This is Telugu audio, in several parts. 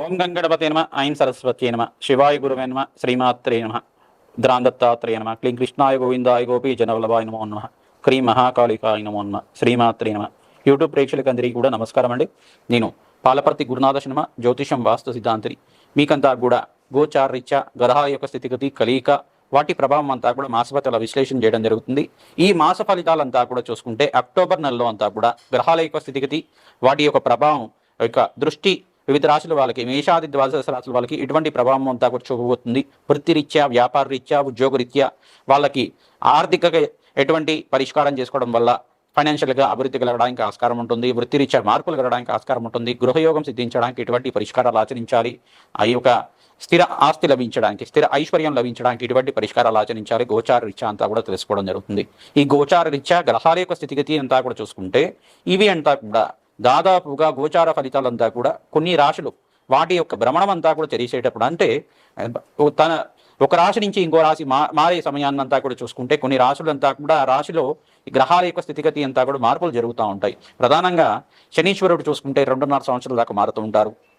ఓం గంగణపతే నమ ఐం సరస్వతి నమ శివాయ గురువే నమ శ్రీమాత్రే నమ ద్రాందత్తాత్రేయ నమ క్లీం కృష్ణాయ గోవిందాయ గోపీ జనవల్లభాయ నమో నమ క్రీం మహాకాళికాయ నమో నమ శ్రీమాత్రే నమ. యూట్యూబ్ ప్రేక్షకులందరికీ కూడా నమస్కారం అండి. నేను పాలపర్తి గురునాథ శర్మ జ్యోతిషం వాస్తు సిద్ధాంతిని మీకంతా కూడా గోచారీత్యా గ్రహాల యొక్క స్థితిగతి కలియిక వాటి ప్రభావం అంతా కూడా మాసఫలితాల విశ్లేషణ చేయడం జరుగుతుంది. ఈ మాస ఫలితాలంతా కూడా చూసుకుంటే అక్టోబర్ నెలలో అంతా కూడా గ్రహాల యొక్క స్థితిగతి వాటి యొక్క ప్రభావం యొక్క దృష్టి వివిధ రాశుల వాళ్ళకి మేషాది ద్వాదశ రాశుల వాళ్ళకి ఎటువంటి ప్రభావం అంతా కూడా చూపబోతుంది. వృత్తిరీత్యా వ్యాపార రీత్యా ఉద్యోగ రీత్యా వాళ్ళకి ఆర్థిక ఎటువంటి పరిష్కారం చేసుకోవడం వల్ల ఫైనాన్షియల్గా అభివృద్ధి కలగడానికి ఆస్కారం ఉంటుంది. వృత్తిరీత్యా మార్పులు కలగడానికి ఆస్కారం ఉంటుంది. గృహయోగం సిద్ధించడానికి ఎటువంటి పరిష్కారాలు ఆచరించాలి? ఆ యొక్క స్థిర ఆస్తి లభించడానికి స్థిర ఐశ్వర్యం లభించడానికి ఇటువంటి పరిష్కారాలు ఆచరించాలి? గోచార రీత్యా అంతా కూడా తెలుసుకోవడం జరుగుతుంది. ఈ గోచార రీత్యా గ్రహాల యొక్క స్థితిగతి అంతా కూడా చూసుకుంటే ఇవి అంతా కూడా దాదాపుగా గోచార ఫలితాలంతా కూడా కొన్ని రాశులు వాటి యొక్క భ్రమణం అంతా కూడా తెలిసేటప్పుడు అంటే తన ఒక రాశి నుంచి ఇంకో రాశి మా మారే సమయాన్నంతా కూడా చూసుకుంటే కొన్ని రాశులంతా కూడా ఆ రాశిలో గ్రహాల యొక్క స్థితిగతి అంతా కూడా మార్పులు జరుగుతూ ఉంటాయి. ప్రధానంగా శనీశ్వరుడు చూసుకుంటే రెండున్నర సంవత్సరాల దాకా మారుతూ ఉంటారు.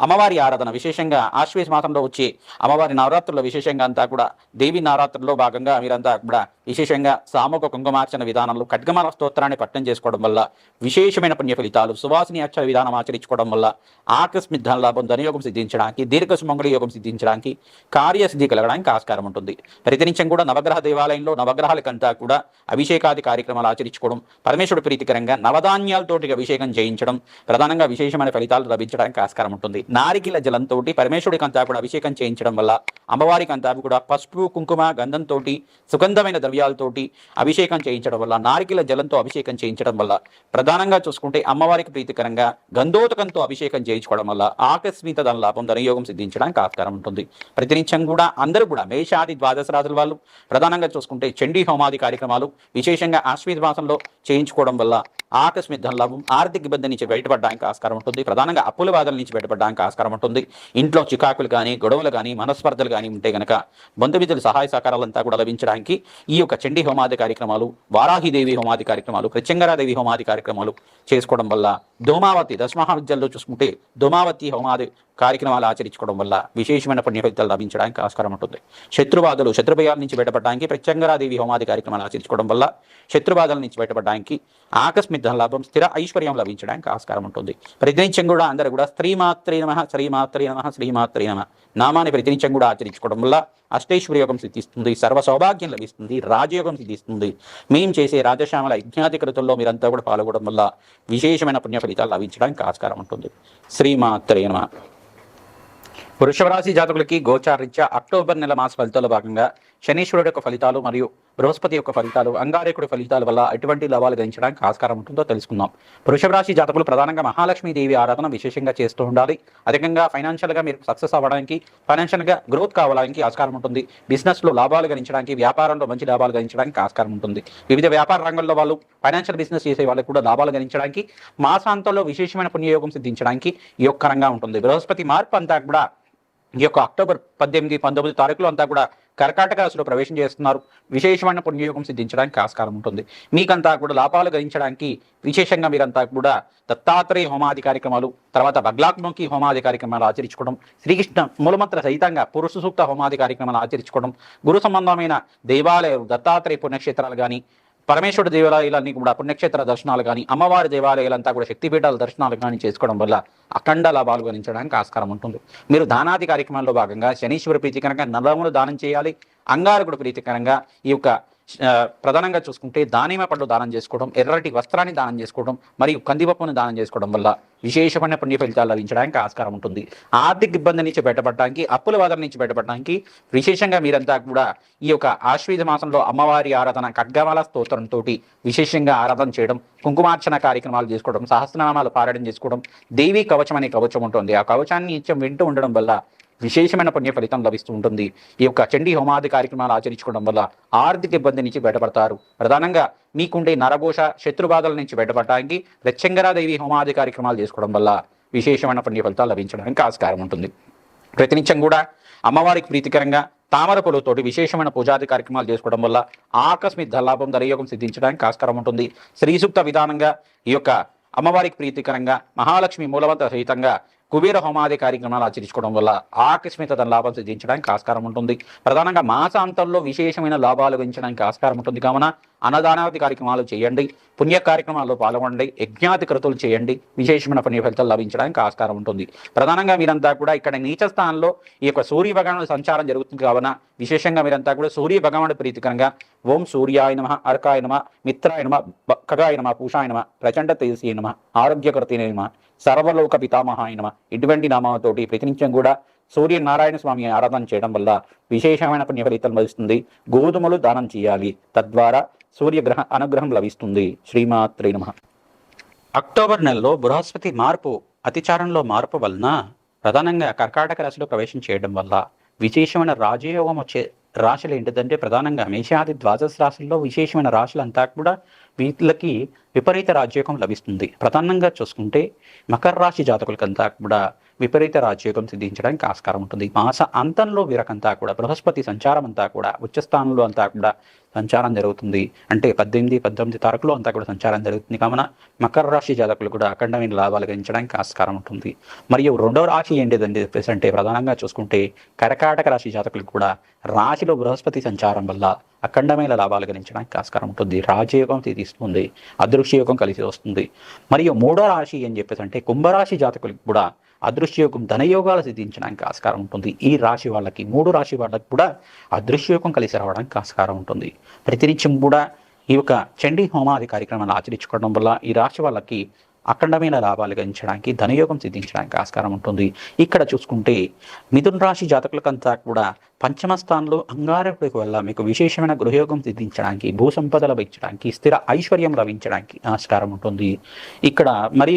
అమ్మవారి ఆరాధన విశేషంగా ఆశ్వేష మాసంలో వచ్చే అమ్మవారి నవరాత్రుల్లో విశేషంగా అంతా కూడా దేవి నవరాత్రుల్లో భాగంగా మీరంతా కూడా విశేషంగా సామూహిక కుంకుమార్చన విధానంలో ఖడ్గమాల స్తోత్రాన్ని పట్టణం చేసుకోవడం వల్ల విశేషమైన పుణ్య ఫలితాలు సువాసిని అక్షర విధానం ఆచరించుకోవడం వల్ల ఆకస్మిక లాభం ధనయోగం సిద్ధించడానికి దీర్ఘ సుమంగళ యోగం సిద్ధించడానికి కార్యసిద్ధి కలగడానికి ఆస్కారం ఉంటుంది. ప్రతినిత్యం కూడా నవగ్రహ దేవాలయంలో నవగ్రహాలకంతా కూడా అభిషేకాది కార్యక్రమాలు ఆచరించుకోవడం పరమేశ్వరుడు ప్రీతికరంగా నవధాన్యాలతోటి అభిషేకం చేయించడం ప్రధానంగా విశేషమైన ఫలితాలు లభించడానికి ఆస్కారం ఉంటుంది. నారికిల జలంతో పరమేశ్వరుడికి అంతా కూడా అభిషేకం చేయించడం వల్ల అమ్మవారికి అంతా కూడా పసుపు కుంకుమ గంధంతో సుగంధమైన ద్రవ్యాలతోటి అభిషేకం చేయించడం వల్ల నారికిల జలంతో అభిషేకం చేయించడం వల్ల ప్రధానంగా చూసుకుంటే అమ్మవారికి ప్రీతికరంగా గంధోతకంతో అభిషేకం చేయించుకోవడం వల్ల ఆకస్మిక ధన లాభం ధనయోగం సిద్ధించడానికి ఆస్కారం ఉంటుంది. ప్రతినిత్యం కూడా అందరూ కూడా మేషాది ద్వాదశ రాజుల వాళ్ళు ప్రధానంగా చూసుకుంటే చండీ హోమాది కార్యక్రమాలు విశేషంగా ఆశ్వీత మాసంలో చేయించుకోవడం వల్ల ఆకస్మిక ధన లాభం ఆర్థిక ఇబ్బంది నుంచి బయటపడడానికి ఆస్కారం ఉంటుంది. ప్రధానంగా అప్పుల బాధల నుంచి బయటపడడానికి ఆస్కారం ఉంటుంది. ఇంట్లో చికాకులు కానీ గొడవలు కానీ మనస్పర్ధలు కానీ ఉంటే గనక బంధుమిత్రుల సహాయ సహకారాలంతా కూడా లభించడానికి ఈ యొక్క చండీ హోమాది కార్యక్రమాలు వారాహిదేవి హోమాది కార్యక్రమాలు ప్రత్యంగరాదేవి హోమాది కార్యక్రమాలు చేసుకోవడం వల్ల దోమావతి దశమహావిద్యల్లో చూసుకుంటే దోమావతి హోమాది కార్యక్రమాలు ఆచరించుకోవడం వల్ల విశేషమైన పుణ్యఫలితాలు లభించడానికి ఆస్కారం ఉంటుంది. శత్రుబాధలు శత్రుభయాల నుంచి బయటపడడానికి ప్రత్యంగరాదేవి హోమాది కార్యక్రమాలు ఆచరించుకోవడం వల్ల శత్రుబాధల నుంచి బయటపడడానికి ఆకస్మిక లాభం స్థిర ఐశ్వర్యం లభించడానికి ఆస్కారం ఉంటుంది. ప్రతినిత్యం కూడా అందరూ కూడా స్త్రీమాత్రే నమ శ్రీమాత్రే నమ శ్రీమాత్రే నమ నామాన్ని ప్రతినిత్యం కూడా ఆచరించుకోవడం వల్ల అష్టైశ్వర్య యోగం సిద్ధిస్తుంది సర్వ సౌభాగ్యం లభిస్తుంది రాజయోగం సిద్ధిస్తుంది. మేము చేసే రాజశ్యామల యజ్ఞాతి కృతుల్లో మీరంతా కూడా పాల్గొనడం వల్ల విశేషమైన పుణ్యఫలి ఫలితాలు లభించడానికి ఆస్కారం ఉంటుంది. శ్రీమాత్రే నమ. వృషభ జాతకులకి గోచారీత్యా అక్టోబర్ నెల మాస ఫలితాల భాగంగా శనీశ్వరుడు యొక్క ఫలితాలు మరియు బృహస్పతి యొక్క ఫలితాలు అంగారకుడి ఫలితాల వల్ల ఎటువంటి లాభాలు గణించడానికి ఆస్కారం ఉంటుందో తెలుసుకుందాం. వృషభ రాశి జాతకులు ప్రధానంగా మహాలక్ష్మీదేవి ఆరాధన విశేషంగా చేస్తూ ఉండాలి. అధికంగా ఫైనాన్షియల్గా మీరు సక్సెస్ అవ్వడానికి ఫైనాన్షియల్గా గ్రోత్ కావడానికి ఆస్కారం ఉంటుంది. బిజినెస్లో లాభాలు గణించడానికి వ్యాపారంలో మంచి లాభాలు గణించడానికి ఆస్కారం ఉంటుంది. వివిధ వ్యాపార రంగంలో వాళ్ళు ఫైనాన్షియల్ బిజినెస్ చేసే వాళ్ళకి కూడా లాభాలు గణించడానికి మాసాంతంలో విశేషమైన పుణ్యయోగం సిద్ధించడానికి ఈ యొక్క రంగా ఉంటుంది. బృహస్పతి మార్పు అంతా కూడా ఈ యొక్క అక్టోబర్ పద్దెనిమిది పంతొమ్మిది తారీఖులో అంతా కూడా కర్కాటక రాశిలో ప్రవేశం చేస్తున్నారు. విశేషమైన పుణ్యయోగం సిద్ధించడానికి ఆస్కారం ఉంటుంది. మీకంతా కూడా లాభాలు గరించడానికి విశేషంగా మీరంతా కూడా దత్తాత్రేయ హోమాది కార్యక్రమాలు తర్వాత బగ్లాత్మకి హోమాది కార్యక్రమాలు ఆచరించుకోవడం శ్రీకృష్ణ మూలమంత్ర సహితంగా పురుష సూక్త హోమాది కార్యక్రమాలు ఆచరించుకోవడం గురు సంబంధమైన దేవాలయాలు దత్తాత్రేయ పుణ్యక్షేత్రాలు కానీ పరమేశ్వరుడు దేవాలయాలన్నీ కూడా పుణ్యక్షేత్ర దర్శనాలు కానీ అమ్మవారి దేవాలయాలంతా కూడా శక్తిపీఠాల దర్శనాలు కానీ చేసుకోవడం వల్ల అఖండ లాభాలు గణించడానికి ఆస్కారం ఉంటుంది. మీరు దానాది కార్యక్రమంలో భాగంగా శనీశ్వర ప్రీతికరంగా నలములు దానం చేయాలి. అంగారకుడు ప్రీతికరంగా ఈ యొక్క ప్రధానంగా చూసుకుంటే దానిమ పళ్ళు దానం చేసుకోవడం ఎర్రటి వస్త్రాన్ని దానం చేసుకోవడం మరియు కందిపప్పును దానం చేసుకోవడం వల్ల విశేషమైన పుణ్య ఫలితాలు లభించడానికి ఆస్కారం ఉంటుంది. ఆర్థిక ఇబ్బంది నుంచి బయటపడడానికి అప్పుల బాధల నుంచి బయటపడడానికి విశేషంగా మీరంతా కూడా ఈ యొక్క ఆశ్వీజ మాసంలో అమ్మవారి ఆరాధన ఖడ్గమాల స్తోత్రంతో విశేషంగా ఆరాధన చేయడం కుంకుమార్చన కార్యక్రమాలు చేసుకోవడం సహస్రనామాలు పారాయణం చేసుకోవడం దేవీ కవచం అనే కవచం ఉంటుంది. ఆ కవచాన్ని నిత్యం వింటూ ఉండడం వల్ల విశేషమైన పుణ్య ఫలితం లభిస్తూ ఉంటుంది. ఈ యొక్క చండీ హోమాది కార్యక్రమాలు ఆచరించుకోవడం వల్ల ఆర్థిక ఇబ్బంది నుంచి బయటపడతారు. ప్రధానంగా మీకుండే నరఘోష శత్రుబాధల నుంచి బయటపడటానికి రచ్చంగరాదేవి హోమాది కార్యక్రమాలు చేసుకోవడం వల్ల విశేషమైన పుణ్య ఫలితాలు లభించడానికి ఆస్కారం ఉంటుంది. ప్రతినిత్యం కూడా అమ్మవారికి ప్రీతికరంగా తామర పూలతోటి విశేషమైన పూజాది కార్యక్రమాలు చేసుకోవడం వల్ల ఆకస్మిక ధనలాభం ధరయోగం సిద్ధించడానికి ఆస్కారం ఉంటుంది. శ్రీసూక్త విధానంగా ఈ యొక్క అమ్మవారికి ప్రీతికరంగా మహాలక్ష్మి మూలవంత సహితంగా కుబేర హోమాది కార్యక్రమాలు ఆచరించుకోవడం వల్ల ఆకస్మిక ధన లాభం సిద్ధించడానికి ఆస్కారం ఉంటుంది. ప్రధానంగా మాసాంతంలో విశేషమైన లాభాలు గణించడానికి ఆస్కారం ఉంటుంది. కావున అన్నదానాది కార్యక్రమాలు చేయండి. పుణ్య కార్యక్రమాల్లో పాల్గొనండి. యజ్ఞాతి కృతులు చేయండి. విశేషమైన పుణ్య ఫలితాలు లభించడానికి ఆస్కారం ఉంటుంది. ప్రధానంగా మీరంతా కూడా ఇక్కడ నీచ స్థానంలో ఈ యొక్క సూర్య భగవానుడి సంచారం జరుగుతుంది. కావున విశేషంగా మీరంతా కూడా సూర్య భగవానుడి ప్రీతికరంగా ఓం సూర్యాయ నమ అర్కాయ నమ మిత్రాయ నమ నమ పూషాయ నమ ప్రచండ తేజస్య నమ ఆరోగ్యకర్తి నమ సర్వలోక పితామహాయ నమ ఇటువంటి నామాలతోటి ప్రతినిత్యం కూడా సూర్య నారాయణ స్వామి ఆరాధన చేయడం వల్ల విశేషమైన పుణ్య ఫలితం లభిస్తుంది. గోధుమలు దానం చేయాలి. తద్వారా సూర్యగ్రహ అనుగ్రహం లభిస్తుంది. శ్రీమాత్రి నమ. అక్టోబర్ నెలలో బృహస్పతి మార్పు అతిచారంలో మార్పు వలన ప్రధానంగా కర్కాటక రాశిలో ప్రవేశం చేయడం వల్ల విశేషమైన రాజయోగం వచ్చే రాశులు ఏంటిదంటే ప్రధానంగా మేషాది ద్వాదశ రాశుల్లో విశేషమైన రాశులంతా కూడా వీళ్ళకి విపరీత రాజ్యోగం లభిస్తుంది. ప్రధానంగా చూసుకుంటే మకర రాశి జాతకులకంతా కూడా విపరీత రాజయోగం సిద్ధించడానికి ఆస్కారం ఉంటుంది. మాస అంతంలో వీరకంతా కూడా బృహస్పతి సంచారం అంతా కూడా ఉచ్చస్థానంలో అంతా కూడా సంచారం జరుగుతుంది. అంటే పద్దెనిమిది పద్దెనిమిది తారీఖులో అంతా కూడా సంచారం జరుగుతుంది. కావున మకర రాశి జాతకులు కూడా అఖండమైన లాభాలు గణించడానికి ఆస్కారం ఉంటుంది. మరియు రెండవ రాశి ఏంటిదండి? చెప్పేసి అంటే ప్రధానంగా చూసుకుంటే కర్కాటక రాశి జాతకులకు కూడా రాశిలో బృహస్పతి సంచారం వల్ల అఖండమైన లాభాలు గణించడానికి ఆస్కారం ఉంటుంది. రాజయోగం తీస్తుంది అదృశ్యయోగం కలిసి వస్తుంది. మరియు మూడో రాశి ఏం చెప్పేసి అంటే కుంభరాశి జాతకులకు కూడా అదృశ్యయోగం ధనయోగాలు సిద్ధించడానికి ఆస్కారం ఉంటుంది. ఈ రాశి వాళ్ళకి మూడు రాశి వాళ్ళకి కూడా అదృశ్యయోగం కలిసి రావడానికి ఆస్కారం ఉంటుంది. ప్రతినిత్యం కూడా ఈ యొక్క చండీ హోమాది కార్యక్రమాలు ఆచరించుకోవడం వల్ల ఈ రాశి వాళ్ళకి అఖండమైన లాభాలు గణించడానికి ధనయోగం సిద్ధించడానికి ఆస్కారం ఉంటుంది. ఇక్కడ చూసుకుంటే మిథున రాశి జాతకులకంతా కూడా పంచమ స్థానంలో అంగారకుడికి వల్ల మీకు విశేషమైన గృహయోగం సిద్ధించడానికి భూ సంపద లభించడానికి స్థిర ఐశ్వర్యం లభించడానికి ఆస్కారం ఉంటుంది. ఇక్కడ మరి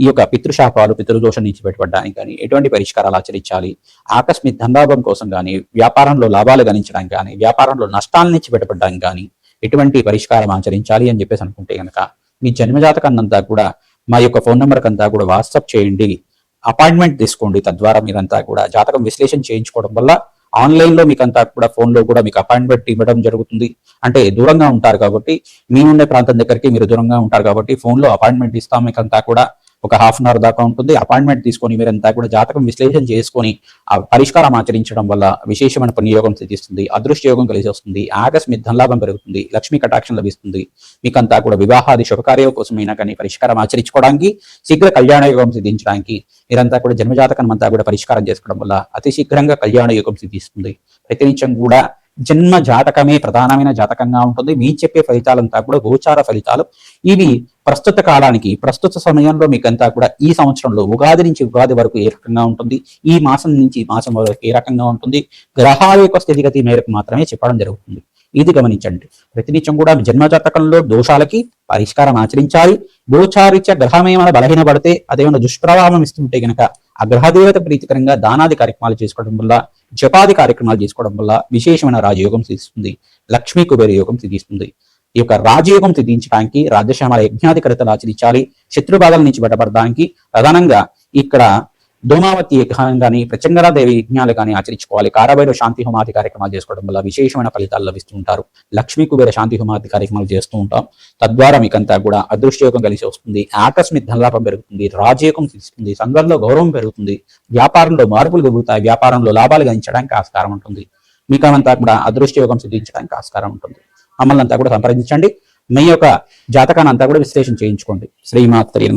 ఈ యొక్క పితృశాపాలు పితృదోషం నుంచి బయటపడడానికి కానీ ఎటువంటి పరిష్కారాలు ఆచరించాలి? ఆకస్మిక ధనలాభం కోసం కానీ వ్యాపారంలో లాభాలు గణించడానికి కానీ వ్యాపారంలో నష్టాల నుంచి బయటపడడానికి కానీ ఎటువంటి పరిష్కారం ఆచరించాలి అని చెప్పేసి అనుకుంటే కనుక మీ జన్మజాతకన్నంతా కూడా మా యొక్క ఫోన్ నెంబర్కి అంతా కూడా వాట్సాప్ చేయండి. అపాయింట్మెంట్ తీసుకోండి. తద్వారా మీరంతా కూడా జాతకం విశ్లేషణ చేయించుకోవడం వల్ల ఆన్లైన్లో మీకు అంతా కూడా ఫోన్లో కూడా మీకు అపాయింట్మెంట్ ఇవ్వడం జరుగుతుంది. అంటే దూరంగా ఉంటారు కాబట్టి మీ ఉండే ప్రాంతం దగ్గరికి మీరు దూరంగా ఉంటారు కాబట్టి ఫోన్లో అపాయింట్మెంట్ ఇస్తాం మీకు అంతా కూడా. ఒక హాఫ్ అన్ అవర్ దాకా ఉంటుంది. అపాయింట్మెంట్ తీసుకొని మీరంతా కూడా జాతకం విశ్లేషణ చేసుకొని ఆ పరిష్కారం ఆచరించడం వల్ల విశేషమైన పుణ్యయోగం సిద్ధిస్తుంది. అదృష్ట యోగం కలిసి వస్తుంది. ఆకస్మిక ధనలాభం పెరుగుతుంది. లక్ష్మీ కటాక్షం లభిస్తుంది. మీకంతా కూడా వివాహాది శుభకార్యం కోసమైనా కానీ పరిష్కారం ఆచరించుకోవడానికి శీఘ్ర కళ్యాణ యోగం సిద్ధించడానికి మీరంతా కూడా జన్మజాతకం అంతా కూడా పరిష్కారం చేసుకోవడం వల్ల అతి శీఘ్రంగా కళ్యాణ యోగం సిద్ధిస్తుంది. ప్రతినిత్యం కూడా జన్మ జాతకమే ప్రధానమైన జాతకంగా ఉంటుంది. మీ చెప్పే ఫలితాలంతా కూడా గోచార ఫలితాలు. ఇవి ప్రస్తుత కాలానికి ప్రస్తుత సమయంలో మీకంతా కూడా ఈ సంవత్సరంలో ఉగాది నుంచి ఉగాది వరకు ఏ రకంగా ఉంటుంది? ఈ మాసం నుంచి మాసం వరకు ఏ రకంగా ఉంటుంది? గ్రహాల యొక్క స్థితిగతి మేరకు మాత్రమే చెప్పడం జరుగుతుంది. ఇది గమనించండి. ప్రతినిత్యం కూడా జన్మజాతకంలో జన్మ జాతకంలో దోషాలకి పరిష్కారం ఆచరించాలి. గోచారిత్య గ్రహం ఏమైనా బలహీనపడితే అదేమైనా దుష్ప్రభావం ఇస్తుంటే గనక ఆ గ్రహదేవత ప్రీతికరంగా దానాది కార్యక్రమాలు చేసుకోవడం వల్ల జపాది కార్యక్రమాలు చేసుకోవడం వల్ల విశేషమైన రాజయోగం సిద్ధిస్తుంది. లక్ష్మీ కుబేర యోగం సిద్ధిస్తుంది. ఈ యొక్క రాజయోగం సిద్ధించడానికి రాజ్యశ్యామల యజ్ఞాధికరతలు ఆచరించాలి. శత్రుబాధల నుంచి బయటపడడానికి ప్రధానంగా ఇక్కడ దోమావతి యజ్ఞం కానీ ప్రచంగరాదేవి యజ్ఞాలు కానీ ఆచరించుకోవాలి. కారభైరవ శాంతి హోమాది కార్యక్రమాలు చేసుకోవడం వల్ల విశేషమైన ఫలితాలు లభిస్తూ ఉంటారు. లక్ష్మీ కుబేర శాంతి హోమాది కార్యక్రమాలు చేస్తూ ఉంటాం. తద్వారా మీకంతా కూడా అదృష్టయోగం కలిసి వస్తుంది. ఆకస్మిక ధనలాభం పెరుగుతుంది. రాజయోగం తీసుకుంది సంఘంలో గౌరవం పెరుగుతుంది. వ్యాపారంలో మార్పులు కలుగుతాయి. వ్యాపారంలో లాభాలు గణించడానికి ఆస్కారం ఉంటుంది. మీకమంతా కూడా అదృష్టయోగం సిద్ధించడానికి ఆస్కారం ఉంటుంది. మమ్మల్ని అంతా కూడా సంప్రదించండి. మీ యొక్క జాతకాన్ని అంతా కూడా విశ్లేషణ చేయించుకోండి. శ్రీమాత్రి